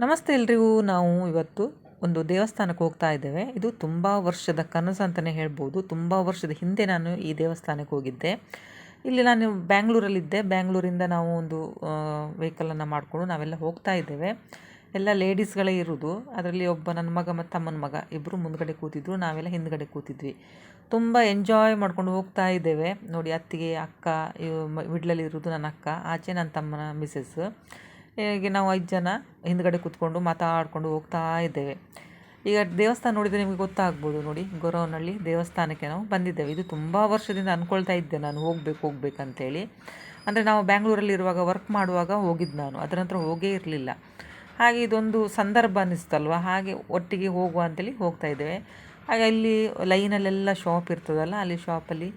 ನಮಸ್ತೆ ಎಲ್ರಿಗೂ. ನಾವು ಇವತ್ತು ಒಂದು ದೇವಸ್ಥಾನಕ್ಕೆ ಹೋಗ್ತಾ ಇದ್ದೇವೆ. ಇದು ತುಂಬ ವರ್ಷದ ಕನಸು ಅಂತಲೇ ಹೇಳ್ಬೋದು. ತುಂಬ ವರ್ಷದ ಹಿಂದೆ ನಾನು ಈ ದೇವಸ್ಥಾನಕ್ಕೆ ಹೋಗಿದ್ದೆ. ಇಲ್ಲಿ ನಾನು ಬ್ಯಾಂಗ್ಳೂರಲ್ಲಿದ್ದೆ. ಬ್ಯಾಂಗ್ಳೂರಿಂದ ನಾವು ಒಂದು ವೆಹಿಕಲನ್ನು ಮಾಡಿಕೊಂಡು ನಾವೆಲ್ಲ ಹೋಗ್ತಾ ಇದ್ದೇವೆ. ಎಲ್ಲ ಲೇಡೀಸ್ಗಳೇ ಇರೋದು. ಅದರಲ್ಲಿ ಒಬ್ಬ ನನ್ನ ಮಗ ಮತ್ತು ತಮ್ಮನ ಮಗ ಇಬ್ಬರು ಮುಂದ್ಗಡೆ ಕೂತಿದ್ರು. ನಾವೆಲ್ಲ ಹಿಂದ್ಗಡೆ ಕೂತಿದ್ವಿ. ತುಂಬ ಎಂಜಾಯ್ ಮಾಡ್ಕೊಂಡು ಹೋಗ್ತಾ ಇದ್ದೇವೆ. ನೋಡಿ, ಅತ್ತಿಗೆ, ಅಕ್ಕ ಮಿಡ್ಲಲ್ಲಿ ಇರೋದು ನನ್ನ ಅಕ್ಕ. ಆಚೆ ನನ್ನ ತಮ್ಮನ ಮಿಸ್ಸಸ್ ಹೀಗೆ ನಾವು ಐದು ಜನ ಹಿಂದ್ಗಡೆ ಕೂತ್ಕೊಂಡು ಮಾತಾಡಿಕೊಂಡು ಹೋಗ್ತಾ ಇದ್ದೇವೆ. ಈಗ ದೇವಸ್ಥಾನ ನೋಡಿದರೆ ನಿಮಗೆ ಗೊತ್ತಾಗ್ಬೋದು ನೋಡಿ, ಗೊರವನಹಳ್ಳಿ ದೇವಸ್ಥಾನಕ್ಕೆ ನಾವು ಬಂದಿದ್ದೇವೆ. ಇದು ತುಂಬ ವರ್ಷದಿಂದ ಅಂದ್ಕೊಳ್ತಾ ಇದ್ದೆ ನಾನು, ಹೋಗ್ಬೇಕು, ಹೋಗ್ಬೇಕಂತೇಳಿ. ಅಂದರೆ ನಾವು ಬ್ಯಾಂಗ್ಳೂರಲ್ಲಿರುವಾಗ ವರ್ಕ್ ಮಾಡುವಾಗ ಹೋಗಿದ್ದು ನಾನು, ಅದರ ನಂತರ ಹೋಗೇ ಇರಲಿಲ್ಲ. ಹಾಗೆ ಇದೊಂದು ಸಂದರ್ಭ ಅನ್ನಿಸ್ತಲ್ವ ಹಾಗೆ ಒಟ್ಟಿಗೆ ಹೋಗುವ ಅಂತೇಳಿ ಹೋಗ್ತಾ ಇದ್ದೇವೆ. ಹಾಗೆ ಅಲ್ಲಿ ಲೈನಲ್ಲೆಲ್ಲ ಶಾಪ್ ಇರ್ತದಲ್ಲ, ಅಲ್ಲಿ ಶಾಪಲ್ಲಿ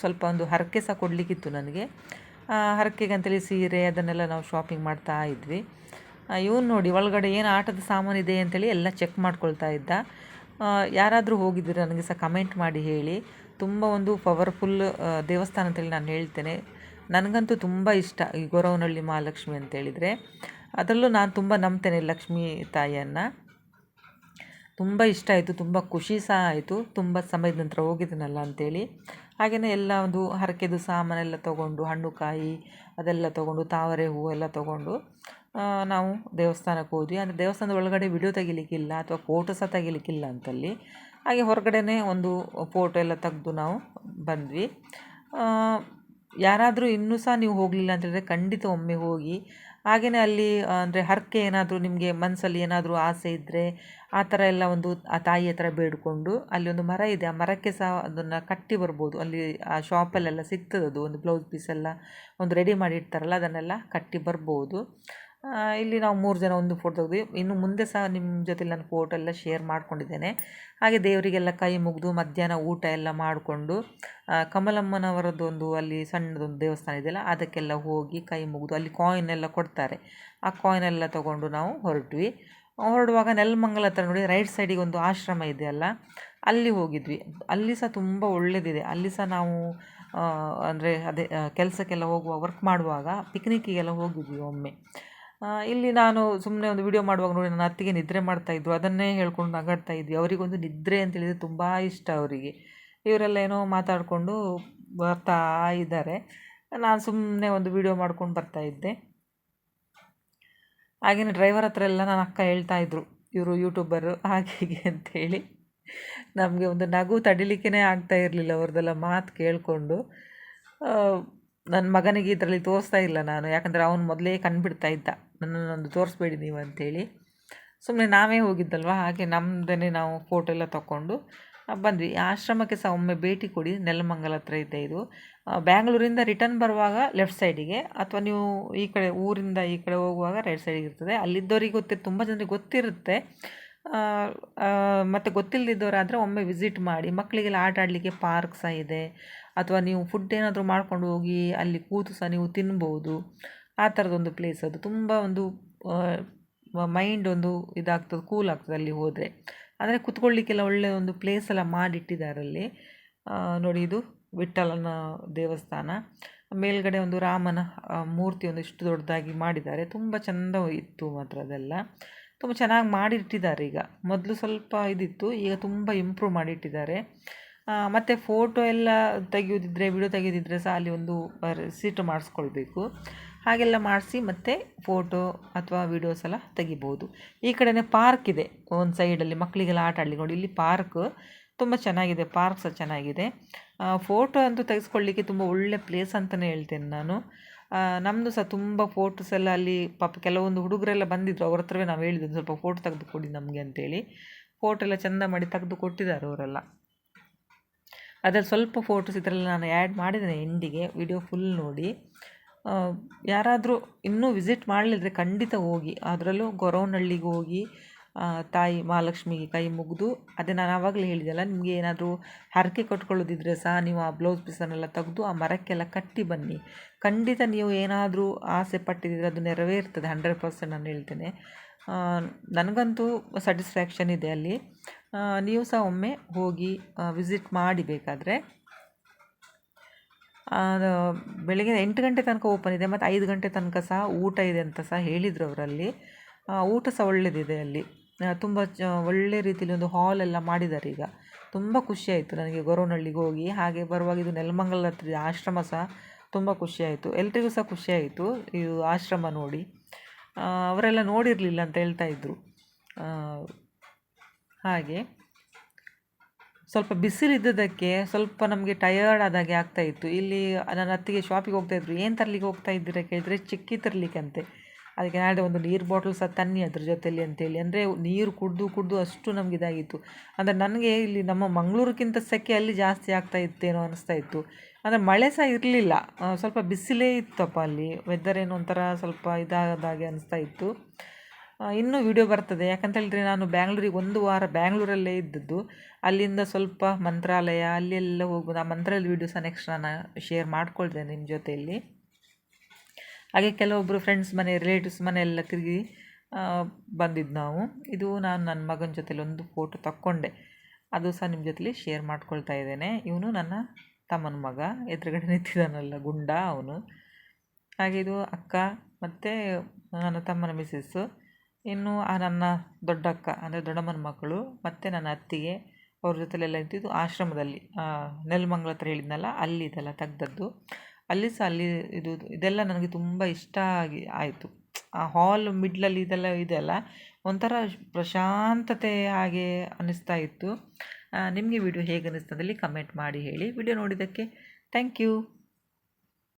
ಸ್ವಲ್ಪ ಒಂದು ಹರಕೆ ಸಹ ಕೊಡಲಿಕ್ಕಿತ್ತು ನನಗೆ. ಹರಕೆಗೆ ಅಂತೇಳಿ ಸೀರೆ ಅದನ್ನೆಲ್ಲ ನಾವು ಶಾಪಿಂಗ್ ಮಾಡ್ತಾ ಇದ್ವಿ. ಇವನು ನೋಡಿ, ಒಳಗಡೆ ಏನು ಆಟದ ಸಾಮಾನು ಇದೆ ಅಂತೇಳಿ ಎಲ್ಲ ಚೆಕ್ ಮಾಡ್ಕೊಳ್ತಾ ಇದ್ದ. ಯಾರಾದರೂ ಹೋಗಿದ್ದರೆ ನನಗೆ ಸಹ ಕಮೆಂಟ್ ಮಾಡಿ ಹೇಳಿ. ತುಂಬ ಒಂದು ಪವರ್ಫುಲ್ ದೇವಸ್ಥಾನ ಅಂತೇಳಿ ನಾನು ಹೇಳ್ತೇನೆ. ನನಗಂತೂ ತುಂಬ ಇಷ್ಟ ಈ ಗೊರವನಹಳ್ಳಿ ಮಹಾಲಕ್ಷ್ಮಿ ಅಂತೇಳಿದರೆ ಅದರಲ್ಲೂ ನಾನು ತುಂಬ ನಂಬ್ತೇನೆ ಲಕ್ಷ್ಮೀ ತಾಯಿಯನ್ನು. ತುಂಬ ಇಷ್ಟ ಆಯಿತು, ತುಂಬ ಖುಷಿ ಸಹ ಆಯಿತು, ತುಂಬ ಸಮಯದ ನಂತರ ಹೋಗಿದ್ದೀನಲ್ಲ ಅಂಥೇಳಿ ಹಾಗೆಯೇ ಎಲ್ಲ ಒಂದು ಹರಕೆದು ಸಾಮಾನೆಲ್ಲ ತೊಗೊಂಡು ಹಣ್ಣು ಕಾಯಿ ಅದೆಲ್ಲ ತೊಗೊಂಡು, ತಾವರೆ ಹೂವು ಎಲ್ಲ ತೊಗೊಂಡು ನಾವು ದೇವಸ್ಥಾನಕ್ಕೆ ಹೋದ್ವಿ. ಅಂದರೆ ದೇವಸ್ಥಾನದ ಒಳಗಡೆ ವಿಡಿಯೋ ತೆಗಿಲಿಕ್ಕಿಲ್ಲ ಅಥವಾ ಫೋಟೋ ಸಹ ತೆಗಿಲಿಕ್ಕಿಲ್ಲ ಅಂತಲ್ಲಿ. ಹಾಗೆ ಹೊರಗಡೆನೇ ಒಂದು ಫೋಟೋ ಎಲ್ಲ ತೆಗೆದು ನಾವು ಬಂದ್ವಿ. ಯಾರಾದರೂ ಇನ್ನೂ ಸಹ ನೀವು ಹೋಗಲಿಲ್ಲ ಅಂತೇಳಿದ್ರೆ ಖಂಡಿತ ಒಮ್ಮೆ ಹೋಗಿ ಹಾಗೆಯೇ ಅಲ್ಲಿ ಅಂದರೆ ಹರಕೆ ಏನಾದರೂ ನಿಮಗೆ ಮನಸ್ಸಲ್ಲಿ ಏನಾದರೂ ಆಸೆ ಇದ್ದರೆ ಆ ಥರ ಎಲ್ಲ ಒಂದು ಆ ತಾಯಿ ಹತ್ರ ಬೇಡಿಕೊಂಡು ಅಲ್ಲಿ ಒಂದು ಮರ ಇದೆ. ಆ ಮರಕ್ಕೆ ಸಹ ಅದನ್ನು ಕಟ್ಟಿ ಬರ್ಬೋದು. ಅಲ್ಲಿ, ಆ ಶಾಪಲ್ಲೆಲ್ಲ ಸಿಗ್ತದದು. ಒಂದು ಬ್ಲೌಸ್ ಪೀಸೆಲ್ಲ ಒಂದು ರೆಡಿ ಮಾಡಿ ಇಡ್ತಾರಲ್ಲ, ಅದನ್ನೆಲ್ಲ ಕಟ್ಟಿ ಬರ್ಬೋದು. ಇಲ್ಲಿ ನಾವು ಮೂರು ಜನ ಒಂದು ಫೋಟೋ ತೆಗೆದ್ವಿ. ಇನ್ನು ಮುಂದೆ ಸಹ ನಿಮ್ಮ ಜೊತೆ ನಾನು ಫೋಟೋ ಎಲ್ಲ ಶೇರ್ ಮಾಡ್ಕೊಂಡಿದ್ದೇನೆ. ಹಾಗೆ ದೇವರಿಗೆಲ್ಲ ಕೈ ಮುಗಿದು ಮಧ್ಯಾಹ್ನ ಊಟ ಎಲ್ಲ ಮಾಡಿಕೊಂಡು ಕಮಲಮ್ಮನವರದ್ದೊಂದು ಅಲ್ಲಿ ಸಣ್ಣದೊಂದು ದೇವಸ್ಥಾನ ಇದೆಯಲ್ಲ, ಅದಕ್ಕೆಲ್ಲ ಹೋಗಿ ಕೈ ಮುಗಿದು ಅಲ್ಲಿ ಕಾಯಿನ್ ಎಲ್ಲ ಕೊಡ್ತಾರೆ. ಆ ಕಾಯಿನ್ ಎಲ್ಲ ತೊಗೊಂಡು ನಾವು ಹೊರಟ್ವಿ. ಹೊರಡುವಾಗ ನೆಲಮಂಗಲ ಹತ್ರ ನೋಡಿ ರೈಟ್ ಸೈಡಿಗೆ ಒಂದು ಆಶ್ರಮ ಇದೆಯಲ್ಲ ಅಲ್ಲಿ ಹೋಗಿದ್ವಿ. ಅಲ್ಲಿ ಸಹ ತುಂಬ ಒಳ್ಳೆಯದಿದೆ ಅಲ್ಲಿ ಸಹ ನಾವು ಅಂದರೆ ಅದೇ ಕೆಲಸಕ್ಕೆಲ್ಲ ಹೋಗುವ ವರ್ಕ್ ಮಾಡುವಾಗ ಪಿಕ್ನಿಕ್ಕಿಗೆಲ್ಲ ಹೋಗಿದ್ವಿ ಒಮ್ಮೆ. ಇಲ್ಲಿ ನಾನು ಸುಮ್ಮನೆ ಒಂದು ವಿಡಿಯೋ ಮಾಡುವಾಗ ನೋಡಿ, ನನ್ನ ಅತ್ತಿಗೆ ನಿದ್ರೆ ಮಾಡ್ತಾಯಿದ್ದರು ಅದನ್ನೇ ಹೇಳ್ಕೊಂಡು ನಗಾಡ್ತಾ ಇದ್ವಿ. ಅವರಿಗೊಂದು ನಿದ್ರೆ ಅಂತೇಳಿದರೆ ತುಂಬ ಇಷ್ಟ ಅವರಿಗೆ. ಇವರೆಲ್ಲ ಏನೋ ಮಾತಾಡಿಕೊಂಡು ಬರ್ತಾ ಇದ್ದಾರೆ. ನಾನು ಸುಮ್ಮನೆ ಒಂದು ವಿಡಿಯೋ ಮಾಡ್ಕೊಂಡು ಬರ್ತಾಯಿದ್ದೆ ಹಾಗೆಯೇ ಡ್ರೈವರ್ ಹತ್ರ ಎಲ್ಲ ನನ್ನ ಅಕ್ಕ ಹೇಳ್ತಾ ಇದ್ದರು ಇವರು ಯೂಟ್ಯೂಬರು ಹಾಗೆ ಹೀಗೆ ಅಂತೇಳಿ ನಮಗೆ ಒಂದು ನಗು ತಡಿಲಿಕ್ಕೇ ಆಗ್ತಾ ಇರಲಿಲ್ಲ ಅವ್ರದ್ದೆಲ್ಲ ಮಾತು ಕೇಳಿಕೊಂಡು. ನನ್ನ ಮಗನಿಗೆ ಇದರಲ್ಲಿ ತೋರಿಸ್ತಾ ಇಲ್ಲ ನಾನು. ಯಾಕಂದರೆ ಅವನು ಮೊದಲೇ ಕಂಡುಬಿಡ್ತಾ ಇದ್ದ. ನನ್ನನ್ನೊಂದು ತೋರಿಸ್ಬೇಡಿ ನೀವು ಅಂಥೇಳಿ. ಸುಮ್ಮನೆ ನಾವೇ ಹೋಗಿದ್ದಲ್ವ? ಹಾಗೆ ನಮ್ಮದೇ ನಾವು ಫೋಟೋ ಎಲ್ಲ ತಗೊಂಡು ಬಂದ್ವಿ. ಆಶ್ರಮಕ್ಕೆ ಸಹ ಒಮ್ಮೆ ಭೇಟಿ ಕೊಡಿ. ನೆಲಮಂಗಲ ಹತ್ರ ಇದೆ ಇದು. ಬ್ಯಾಂಗ್ಳೂರಿಂದ ರಿಟರ್ನ್ ಬರುವಾಗ ಲೆಫ್ಟ್ ಸೈಡಿಗೆ ಅಥವಾ ನೀವು ಈ ಕಡೆ, ಊರಿಂದ ಈ ಕಡೆ ಹೋಗುವಾಗ ರೈಟ್ ಸೈಡಿಗೆ ಇರ್ತದೆ. ಅಲ್ಲಿದ್ದವ್ರಿಗೆ ಗೊತ್ತಿ, ತುಂಬ ಜನರಿಗೆ ಗೊತ್ತಿರುತ್ತೆ. ಮತ್ತು ಗೊತ್ತಿಲ್ಲದಿದ್ದವರಾದರೆ ಒಮ್ಮೆ ವಿಸಿಟ್ ಮಾಡಿ. ಮಕ್ಕಳಿಗೆಲ್ಲ ಆಟ ಆಡಲಿಕ್ಕೆ ಪಾರ್ಕ್ ಸಹ ಇದೆ. ಅಥವಾ ನೀವು ಫುಡ್ ಏನಾದರೂ ಮಾಡ್ಕೊಂಡು ಹೋಗಿ ಅಲ್ಲಿ ಕೂತು ಸಹ ನೀವು ತಿನ್ಬೋದು. ಆ ಥರದೊಂದು ಪ್ಲೇಸ್ ಅದು. ತುಂಬ ಒಂದು ಮೈಂಡ್ ಒಂದು ಇದಾಗ್ತದೆ ಕೂಲ್ ಆಗ್ತದೆ ಅಲ್ಲಿ ಹೋದರೆ. ಅಂದರೆ ಕುತ್ಕೊಳ್ಳಿಕ್ಕೆಲ್ಲ ಒಳ್ಳೆಯ ಒಂದು ಪ್ಲೇಸ್ ಎಲ್ಲ ಮಾಡಿಟ್ಟಿದ್ದಾರೆ ಅಲ್ಲಿ ನೋಡಿ ಇದು ವಿಠ್ಠಲನ ದೇವಸ್ಥಾನ. ಮೇಲ್ಗಡೆ ಒಂದು ರಾಮನ ಮೂರ್ತಿ ಒಂದು ಇಷ್ಟು ದೊಡ್ಡದಾಗಿ ಮಾಡಿದ್ದಾರೆ. ತುಂಬ ಚೆಂದ ಇತ್ತು ಮಾತ್ರ ಅದೆಲ್ಲ. ತುಂಬ ಚೆನ್ನಾಗಿ ಮಾಡಿಟ್ಟಿದ್ದಾರೆ ಈಗ. ಮೊದಲು ಸ್ವಲ್ಪ ಇದಿತ್ತು, ಈಗ ತುಂಬ ಇಂಪ್ರೂವ್ ಮಾಡಿಟ್ಟಿದ್ದಾರೆ. ಮತ್ತು ಫೋಟೋ ಎಲ್ಲ ತೆಗೆಯೋದಿದ್ರೆ ವಿಡಿಯೋ ತೆಗೆಯೋದಿದ್ರೆ ಸಹ ಅಲ್ಲಿ ಒಂದು ಸೀಟು ಮಾಡಿಸ್ಕೊಳ್ಬೇಕು. ಹಾಗೆಲ್ಲ ಮಾಡಿಸಿ ಮತ್ತೆ ಫೋಟೋ ಅಥವಾ ವೀಡಿಯೋಸ್ ಎಲ್ಲ ತೆಗಿಬೋದು. ಈ ಕಡೆಯೇ ಪಾರ್ಕ್ ಇದೆ. ಒಂದು ಸೈಡಲ್ಲಿ ಮಕ್ಕಳಿಗೆಲ್ಲ ಆಟ ಆಡಲಿ ನೋಡಿ. ಇಲ್ಲಿ ಪಾರ್ಕ್ ತುಂಬ ಚೆನ್ನಾಗಿದೆ. ಪಾರ್ಕ್ ಸಹ ಚೆನ್ನಾಗಿದೆ. ಫೋಟೋ ಅಂತೂ ತೆಗೆಸ್ಕೊಳ್ಳಿಕ್ಕೆ ತುಂಬ ಒಳ್ಳೆ ಪ್ಲೇಸ್ ಅಂತಲೇ ಹೇಳ್ತೇನೆ ನಾನು. ನಮ್ಮದು ಸಹ ತುಂಬ ಫೋಟೋಸ್ ಎಲ್ಲ ಅಲ್ಲಿ ಪಾಪ ಕೆಲವೊಂದು ಹುಡುಗರೆಲ್ಲ ಬಂದಿದ್ದರು ಅವ್ರ ಹತ್ರವೇ ನಾವು ಹೇಳಿದ್ವಿ ಸ್ವಲ್ಪ ಫೋಟೋ ತೆಗೆದುಕೊಡಿ ನಮಗೆ ಅಂತೇಳಿ. ಫೋಟೋ ಎಲ್ಲ ಚೆಂದ ಮಾಡಿ ತೆಗೆದು ಕೊಟ್ಟಿದ್ದಾರೆ ಅವರೆಲ್ಲ. ಅದರಲ್ಲಿ ಸ್ವಲ್ಪ ಫೋಟೋಸ್ ಇದರಲ್ಲಿ ನಾನು ಆ್ಯಡ್ ಮಾಡಿದ್ದೇನೆ. ಎಂಡಿಗೆ ವಿಡಿಯೋ ಫುಲ್ ನೋಡಿ. ಯಾರಾದರೂ ಇನ್ನೂ ವಿಸಿಟ್ ಮಾಡಲಿದ್ರೆ ಖಂಡಿತ ಹೋಗಿ. ಅದರಲ್ಲೂ ಗೊರವನಹಳ್ಳಿಗೆ ಹೋಗಿ ತಾಯಿ ಮಹಾಲಕ್ಷ್ಮಿಗೆ ಕೈ ಮುಗಿದು ಅದೇ ನಾನು ಆವಾಗಲೇ ಹೇಳಿದೆಲ್ಲ ನಿಮಗೆ ಏನಾದರೂ ಹರಕೆ ಕೊಟ್ಕೊಳ್ಳೋದಿದ್ರೆ ಸಹ ನೀವು ಆ ಬ್ಲೌಸ್ ಪೀಸನ್ನೆಲ್ಲ ತೆಗೆದು, ಆ ಮರಕ್ಕೆಲ್ಲ ಕಟ್ಟಿ ಬನ್ನಿ. ಖಂಡಿತ ನೀವು ಏನಾದರೂ ಆಸೆ ಪಟ್ಟಿದ್ದರೆ ಅದು ನೆರವೇರ್ತದೆ, ಹಂಡ್ರೆಡ್ ಪರ್ಸೆಂಟ್ ನಾನು ಹೇಳ್ತೇನೆ. ನನಗಂತೂ ಸ್ಯಾಟಿಸ್ಫ್ಯಾಕ್ಷನ್ ಇದೆ ಅಲ್ಲಿ. ನೀವು ಸಹ ಒಮ್ಮೆ ಹೋಗಿ ವಿಸಿಟ್ ಮಾಡಿ ಬೇಕಾದರೆ. ಬೆಳಗ್ಗೆ ಎಂಟು ಗಂಟೆ ತನಕ ಓಪನ್ ಇದೆ, ಮತ್ತು ಐದು ಗಂಟೆ ತನಕ ಸಹ ಊಟ ಇದೆ ಅಂತ ಸಹ ಹೇಳಿದರು ಅವರಲ್ಲಿ. ಊಟ ಸಹ ಒಳ್ಳೆಯದಿದೆ ಅಲ್ಲಿ. ತುಂಬ ಚ, ಒಳ್ಳೆ ರೀತಿಯಲ್ಲಿ ಒಂದು ಹಾಲ್ ಎಲ್ಲ ಮಾಡಿದ್ದಾರೆ ಈಗ. ತುಂಬ ಖುಷಿಯಾಯಿತು ನನಗೆ ಗೊರವನಹಳ್ಳಿಗೆ ಹೋಗಿ. ಹಾಗೆ ಬರುವಾಗ ಇದು ನೆಲಮಂಗಲ ಇದೆ, ಆಶ್ರಮ ಸಹ ತುಂಬ ಖುಷಿಯಾಯಿತು ಎಲ್ರಿಗೂ ಸಹ ಖುಷಿಯಾಯಿತು ಇದು ಆಶ್ರಮ ನೋಡಿ. ಅವರೆಲ್ಲ ನೋಡಿರಲಿಲ್ಲ ಅಂತ ಹೇಳ್ತಾ ಇದ್ದರು ಹಾಗೆ. ಸ್ವಲ್ಪ ಬಿಸಿಲಿದ್ದದಕ್ಕೆ ಸ್ವಲ್ಪ ನಮಗೆ ಟಯರ್ಡ್ ಆದಾಗೆ ಆಗ್ತಾ ಇತ್ತು. ಇಲ್ಲಿ ನನ್ನ ಅತ್ತಿಗೆ ಶಾಪಿಗೆ ಹೋಗ್ತಾ ಇದ್ರು. ಏನು ತರಲಿಕ್ಕೆ ಹೋಗ್ತಾ ಇದ್ದೀರಾ ಕೇಳಿದ್ರೆ ಚಿಕ್ಕಿ ತರಲಿಕ್ಕಂತೆ. ಅದಕ್ಕೆ ನಾಳೆ ಒಂದು ನೀರು ಬಾಟಲ್ ಸಹ ತನ್ನಿ ಅದ್ರ ಜೊತೆಯಲ್ಲಿ ಅಂತೇಳಿ. ಅಂದರೆ ನೀರು ಕುಡಿದು ಕುಡಿದು ಅಷ್ಟು ನಮ್ಗೆ ಇದಾಗಿತ್ತು. ಅಂದರೆ ನನಗೆ ಇಲ್ಲಿ ನಮ್ಮ ಮಂಗಳೂರಿಗಿಂತ ಸೆಕೆ ಅಲ್ಲಿ ಜಾಸ್ತಿ ಆಗ್ತಾ ಇತ್ತೇನೋ ಅನಿಸ್ತಾ ಇತ್ತು. ಅಂದರೆ ಮಳೆ ಸಹ ಇರಲಿಲ್ಲ. ಸ್ವಲ್ಪ ಬಿಸಿಲೇ ಇತ್ತಪ್ಪ ಅಲ್ಲಿ. ವೆದರ್ ಏನೋ ಒಂಥರ ಸ್ವಲ್ಪ ಇದಾದಾಗೆ ಅನಿಸ್ತಾ ಇತ್ತು. ಇನ್ನೂ ವಿಡಿಯೋ ಬರ್ತದೆ. ಯಾಕಂತ ಹೇಳಿದ್ರೆ ನಾನು ಬ್ಯಾಂಗ್ಳೂರಿಗೆ ಒಂದು ವಾರ ಬ್ಯಾಂಗ್ಳೂರಲ್ಲೇ ಇದ್ದದ್ದು. ಅಲ್ಲಿಂದ ಸ್ವಲ್ಪ ಮಂತ್ರಾಲಯ, ಅಲ್ಲೆಲ್ಲ ಹೋಗ್ಬೋದು ಆ ಮಂತ್ರಾಲಯ ವೀಡಿಯೋ ನೆಕ್ಸ್ಟ್ ನಾನು ಶೇರ್ ಮಾಡ್ಕೊಳ್ತೇನೆ ನಿಮ್ಮ ಜೊತೆಯಲ್ಲಿ. ಹಾಗೆ ಕೆಲವೊಬ್ಬರು ಫ್ರೆಂಡ್ಸ್ ಮನೆ ರಿಲೇಟಿವ್ಸ್ ಮನೆ ಎಲ್ಲ ತಿರುಗಿ ಬಂದಿದ್ದು ನಾವು. ಇದು ನಾನು ನನ್ನ ಮಗನ ಜೊತೆಲಿ ಒಂದು ಫೋಟೋ ತಕ್ಕೊಂಡೆ. ಅದು ಸಹ ನಿಮ್ಮ ಜೊತೆಲಿ ಶೇರ್ ಮಾಡ್ಕೊಳ್ತಾ ಇದ್ದೇನೆ. ಇವನು ನನ್ನ ತಮ್ಮನ ಮಗ. ಎದುರುಗಡೆ ನಿಂತಿದ್ದಾನಲ್ಲ ಗುಂಡ ಅವನು. ಹಾಗೆ ಇದು ಅಕ್ಕ ಮತ್ತು ನನ್ನ ತಮ್ಮನ ಮಿಸ್ಸಸ್ಸು ಇನ್ನು ಆ ನನ್ನ ದೊಡ್ಡಕ್ಕ, ಅಂದರೆ ದೊಡ್ಡಮ್ಮನ ಮಕ್ಕಳು, ಮತ್ತು ನನ್ನ ಅತ್ತಿಗೆ, ಅವ್ರ ಜೊತೆಲೆಲ್ಲ ಇದ್ದಿದ್ದು ಆಶ್ರಮದಲ್ಲಿ ನೆಲಮಂಗಲ ಹತ್ರ ಹೇಳಿದ್ನಲ್ಲ, ಅಲ್ಲಿ ಇದೆಲ್ಲ ತೆಗ್ದದ್ದು. ಅಲ್ಲಿ ಸಹ ಅಲ್ಲಿ ಇದು, ಇದೆಲ್ಲ ನನಗೆ ತುಂಬ ಇಷ್ಟ ಆಗಿ ಆಯಿತು. ಆ ಹಾಲ್ ಮಿಡ್ಲಲ್ಲಿ ಇದೆಲ್ಲ ಇದೆಲ್ಲ ಒಂಥರ ಪ್ರಶಾಂತತೆ ಹಾಗೆ ಅನ್ನಿಸ್ತಾ ಇತ್ತು. ನಿಮಗೆ ವಿಡಿಯೋ ಹೇಗೆ ಅನ್ನಿಸ್ತದಲ್ಲಿ ಕಮೆಂಟ್ ಮಾಡಿ ಹೇಳಿ. ವಿಡಿಯೋ ನೋಡಿದ್ದಕ್ಕೆ ಥ್ಯಾಂಕ್ ಯು